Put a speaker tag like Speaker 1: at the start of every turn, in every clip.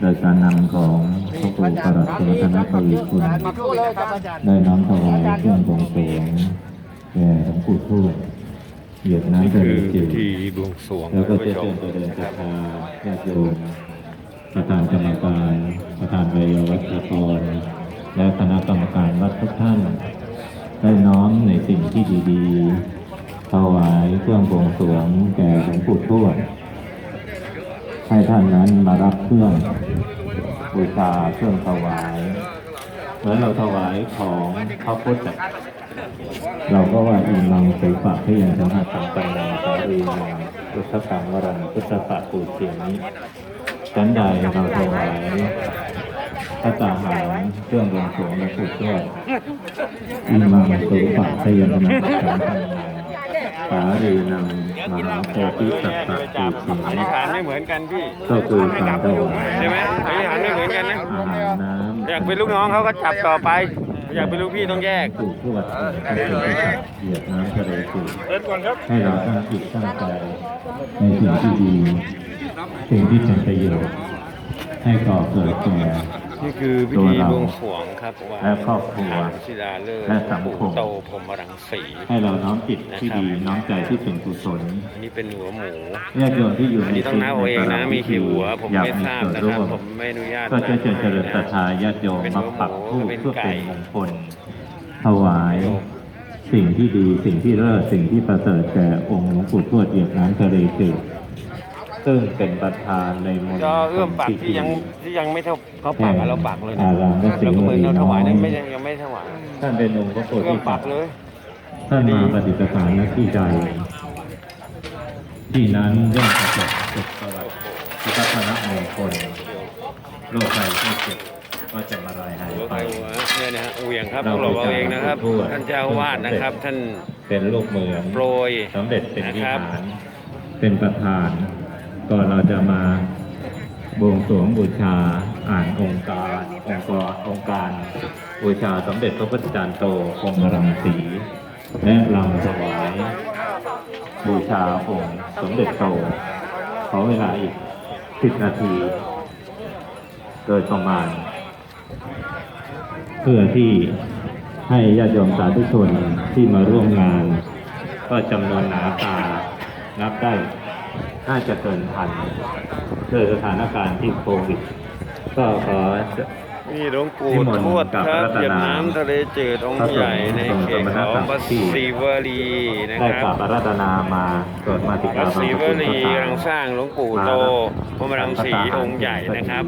Speaker 1: โดยการนำของพระครูประหลัดสุวัฒนกวีคุณได้น้อมถวายเครื่องบวงสรวงแด่หลวงปู่ทวดเหยียบน้ำเล
Speaker 2: คือ
Speaker 1: จื
Speaker 2: พิ
Speaker 1: ด
Speaker 2: ธีบวงสรว
Speaker 1: แล้วก็
Speaker 2: ท่าน
Speaker 1: จ
Speaker 2: ริ
Speaker 1: ญตัวเดินศรัทธาญาติโยมประธานกรรมการประธานเวรวัชกรและคณะกรรมการวัดทุกท่าน ได้น้อมในสิ่งที่ดีๆถวายเครื่องบวงสรวงแก่หลวงปู่ทวด ให้ท่านนั้นมารับเครื่องบูชาเครื่องถวายเหมือนเราถวายของพระพุทธอะเราก็ว่าอิมังสุปะพยัญชนะสังกันังสารีนังพุทธกังวรังพุทธปะปูเสียมิฉันใดเราถวายพระตาหารเครื่องบวงสวงและผูกด้วยอิมังสุปะพยัญชนะสังกันังารีนังมหาโพธิสัตตะปูเสีย
Speaker 2: อ
Speaker 1: มิ
Speaker 2: ธิษฐานไม่เหมือนกันพี่
Speaker 1: ก็คือการถวาย
Speaker 2: ใช่ไหมอธิษฐานไม่เหมือนกันนะ
Speaker 1: อาหารน้ำ
Speaker 2: อยากเป็นลูกน้องเขาก็จับต่อไป อยากเป็นลูกพี่ต้องแยก
Speaker 1: ถูกทวดก็คือเหยียบน้ำทะเลจืดให้เราตั้งจิตตั้งใจในสิ่งที่ดี สิ่งที่เป็นประโยชน์ให้ก่อเกิดแก่
Speaker 2: นี่คือพิธีบวงสรวงครับว่า
Speaker 1: และครอบครัว
Speaker 2: ทางศิลาฤกษ์
Speaker 1: และสังคม
Speaker 2: ปู่โตพรหมรังสี
Speaker 1: ให้เราน้อมจิตที่ดีน้อมใจที่เป็นกุศล
Speaker 2: อันนี้เป็นหัวหมู
Speaker 1: ญาติโยมที่อยู่
Speaker 2: อัน
Speaker 1: ใน
Speaker 2: นี้ต้องนับเอาเองนะมีกี่หัวผม
Speaker 1: อยาก
Speaker 2: ไม่ทราบ
Speaker 1: ส่วน
Speaker 2: นะครับ
Speaker 1: วม
Speaker 2: ผมไม่อนุญาต
Speaker 1: ก็จะเชิญเจริญศรัทธาญาติโยมมาปักธูปเพื่อเป็นมงคลถวายสิ่งที่ดีสิ่งที่เลิศสิ่งที่ประเสริฐแก่องค์หลวงปู่ทวดเหยียบน้ำทะเลจืด ซึ่งเป็นประธานในมณฑล
Speaker 2: ก็เอื้อมปักที่ยังที่ยังไม่เท่าเขาปักอะเราปักเลยนะ
Speaker 1: อารามพระศรี
Speaker 2: เราก็เหมือนเราถวายนั้น
Speaker 1: วรีน้อย
Speaker 2: ไม่ยังยังไม่ถวาย
Speaker 1: ท่านเป็นองค์พระโพ
Speaker 2: เอื้อ
Speaker 1: ธิ
Speaker 2: ม
Speaker 1: สั
Speaker 2: ปั
Speaker 1: ต
Speaker 2: ก
Speaker 1: ว์
Speaker 2: เลย
Speaker 1: ท่านมาปฏิปทานหน้าที่ใดที่นั้นย่อมประสบสุขสวัสดิ์พิพัฒนมงคลโรคภัยไข้เจ็บก็จะมาลายหาย
Speaker 2: หัว
Speaker 1: ไป
Speaker 2: ใครหัวเนี่ยนะฮะเหวียงครับพวกเราเอาเองนะครับ ท่านเจ้าอาวาดนะครับ ท่าน
Speaker 1: เป็นลูกเหมือน
Speaker 2: โปรย
Speaker 1: สำเร็จเป็นวิ
Speaker 2: นะครับ
Speaker 1: หารเป็นประธาน ก่อนเราจะมาบวงสรวงบูชาอ่านองค์การองค์กรองค์การบูชาสมเด็จพระพุทธจารย์โตคงรังสีและลำถวาย บูชาองค์สมเด็จโต ขอเวลาอีกสิบนาทีโดยประมาณ เพื่อที่ให้ญาติโยมสาธุชนที่มาร่วมงาน ก็จำนวนหนาตานับได้ น่าจะเกินพันด้วยสถานการณ์ที่โควิด ก็ขอ
Speaker 2: นี่หลวงปู่
Speaker 1: นิมนต์
Speaker 2: ทวด
Speaker 1: กับ
Speaker 2: ครับ
Speaker 1: รัตนา
Speaker 2: เหยียบน้ำทะเลจืดองค์ใหญ่ในเขตของวัดศรีวลีนะ
Speaker 1: ได้
Speaker 2: ค
Speaker 1: ก
Speaker 2: รั
Speaker 1: รา
Speaker 2: บบ
Speaker 1: อาราธนามาสวดมาติกา
Speaker 2: วัด
Speaker 1: บั
Speaker 2: ศ
Speaker 1: ง
Speaker 2: รี
Speaker 1: ส
Speaker 2: ว
Speaker 1: กุล
Speaker 2: ลี
Speaker 1: พระ
Speaker 2: กำลังสร้างหลวงปู่โตพรหมรังสีองค์ใหญ่นะครับ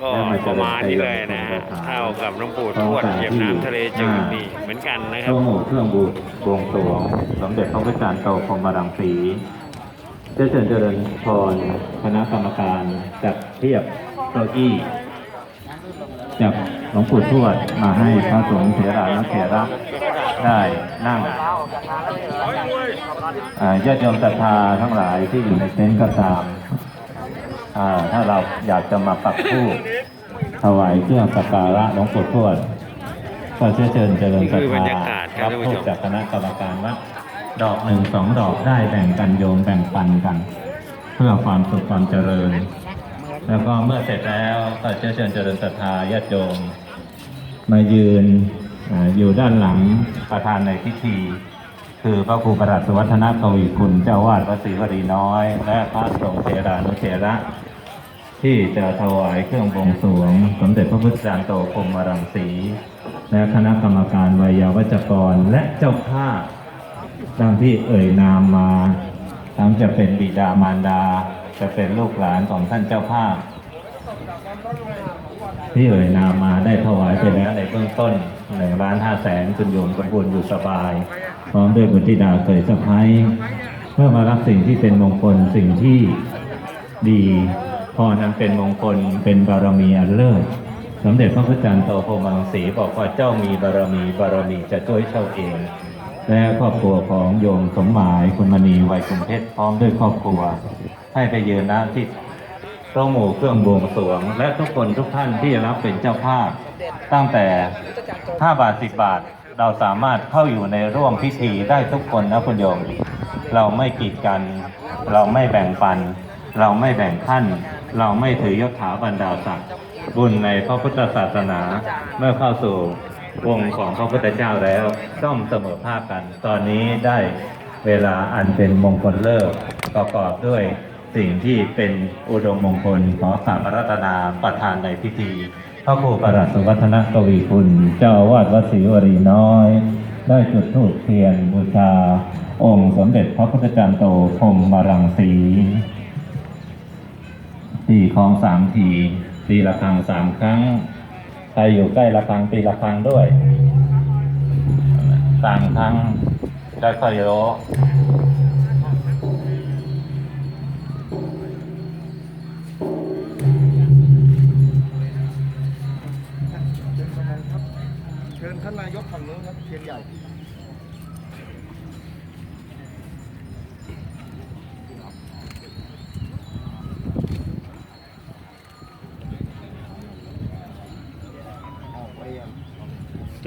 Speaker 2: ก็ประมาณนี้เลยนะฮะเท่ากับหลวงปู่ทวดเหยียบน้ำทะเลจืดนี่เหมือนกันนะครั
Speaker 1: เข้า
Speaker 2: บ
Speaker 1: หมู่เครื่องบูบวงสรวงสมเด็จพระพุทธจารย์โตพรหมรังสี เจ้าเชิญเจริญพรคณะกรรมการจัดเทียบเก้าอี้จากหลวงปู่ทวดมาให้พระสงฆ์เถระและเถระได้นั่งอ่าญาติโยมศรัทธาทั้งหลายที่อยู่ในเต็นท์ก็ตามถ้าเราอยากจะมาปักธูปถวายเครื่องสักการะหลวงปู่ทวดก็เชิญเจริญศรัทธา
Speaker 2: ยค
Speaker 1: รั
Speaker 2: บผู้
Speaker 1: จากคณะกรรมการว่า ดอกหนึ่งสองดอกได้แบ่งกันโยมแบ่งปันกัน เพื่อความสุขความเจริญ แล้วก็เมื่อเสร็จแล้วก็เชิญเจริญศรัทธาญาติโยมมายืนอยู่ด้านหลังประธานในพิธี คือพระครูประหลัดสุวัฒนกวีคุณเจ้าวาดวัดศรีวรีน้อย และพระสงฆ์เถรานุเถระ ที่จะถวายเครื่องบวงสรวง สมเด็จพระพุทธจารย์โตพรมรังสี และคณะกรรมการวิยาวัจกรและเจ้าภาพ ดังที่เอ่ยนามมา ทั้งจะเป็นบิดามารดา จะเป็นลูกหลานของท่านเจ้าภาพ ที่เอ่ยนามมาได้ถวายไปแล้วในเบื้องต้นหนึ่งล้านห้าแสนคุณโยมสมบูรณ์อยู่สบาย พร้อมด้วยบุตรธิดาเคยสะพ้ายเมื่อมารับสิ่งที่เป็นมงคลสิ่งที่ดีพรนั้นเป็นมงคลเป็นบารมีอันเลิศสมเด็จพระพุทธจารย์โตพมังสีบอกว่าเจ้ามีบารมีบารมีจะช่วยเจ้าเอง และครอบครัวของโยมสมหมายคุณมณีวัยคุณเพชรพร้อมด้วยครอบครัว ให้ไปยืนหน้าที่โรงหมู่เครื่องบวงสรวง และทุกคนทุกท่านที่รับเป็นเจ้าภาพ ตั้งแต่ 5 บาท 10 บาท เราสามารถเข้าอยู่ในร่วมพิธีได้ทุกคนนะคุณโยม เราไม่กีดกัน เราไม่แบ่งปัน เราไม่แบ่งขั้น เราไม่ถือยศถาบรรดาศักดิ์บุญในพระพุทธศาสนาเมื่อเข้าสู่ วงของพระพุทธเจ้าแล้วต้องเสมอภาคกัน ตอนนี้ได้เวลาอันเป็นมงคลเลิกประกอบด้วยสิ่งที่เป็นอุดมมงคลขอสามรัตนาประธานในพิธีพระครูประหลัดสุวัฒนกวีคุณ เจ้าวาสวัดศรีวรีน้อย ได้จุดธูปเทียนบูชา องค์สมเด็จพระพุทธจารย์โตพรมมารังสีตีของสามทีตีละครังสามครั้ง ครอยู่ใกล้ละครังตีละครังด้วยต่างทางแล้วก็โยก
Speaker 3: เชิญท่านนายกฝั่งนู้นครับเชียงใหญ่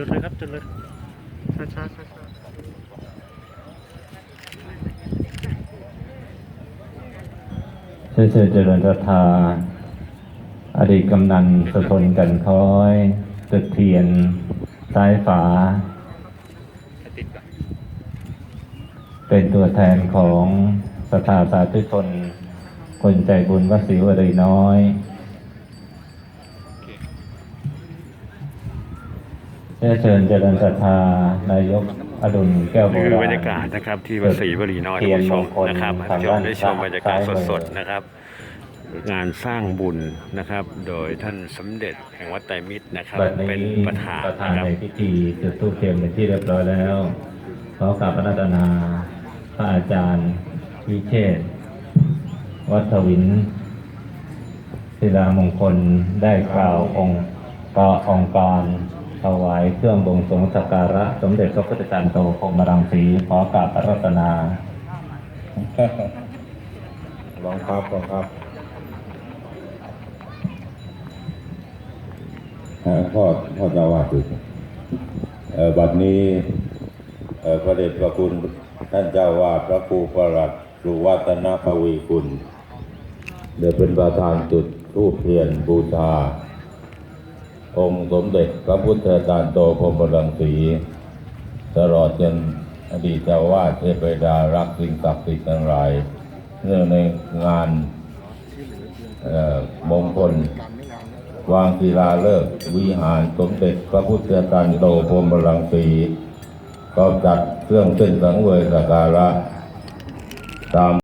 Speaker 2: จุดเลยครับจุดเลยช้าช้าช้าช้า
Speaker 1: เชิญเชิญเจริญศรัทธาอดีตกำนันสะทนกันคอยตึกเทียน ซ้ายฝา เป็นตัวแทนของสถาสาธุชน คนใจบุญวัดศรีวรีน้อย เชิญเชิญเจริญศรัทธานายกอดุลแก้วโบ
Speaker 2: นี่คื
Speaker 1: รา
Speaker 2: อ
Speaker 1: ณ
Speaker 2: บรรยากาศนะครับ ที่วัดศรีวรีน้อยท่านผู้ชมนะครับให้ผู้ชมได้ชมบรรยากาศสดๆนะครับ งานสร้างบุญนะครับ โดยท่านสมเด็จแห่งวัดไตรมิตรนะครับ
Speaker 1: บัด
Speaker 2: เป็น
Speaker 1: นี้
Speaker 2: ประธาน
Speaker 1: ประธาน
Speaker 2: นะครับ
Speaker 1: ในพิธีจุดธูปเทียนเป็นที่เรียบร้อยแล้วขอกราบพระรัตนาพระอาจารย์วิเชษฐ์วัฒวินศิลามงคลได้กล่าวองค์กาองค์การ ถวายเครื่องบงสรวงสักการะ สมเด็จพระพุทธจารย์โตพรหมรังสีขอกราบพระรัตนา
Speaker 4: ลองครับลองครับเอ่อพ่อพ่อเจ้าว่าคือเอ่อบัดนี้เอ่อพระเดชพระคุณท่านเจ้าวาดพระครูประหลัดสุวัฒนปวีคุณเดี๋ยวเป็นประธานจุดรูปเทียนบูชา องค์สมเด็จพระพุทธจารย์โตพรมรังสี ตลอดจนอดีตเจ้าวาดเทพดารักสิ่งศักดิ์สิทธิ์ทั้งหลาย เนื่องในงานมงคล วางศิลาฤกษ์วิหารสมเด็จพระพุทธจารย์โตพรมรังสีก็จัดเครื่องเส้นสังเวยสักการะตาม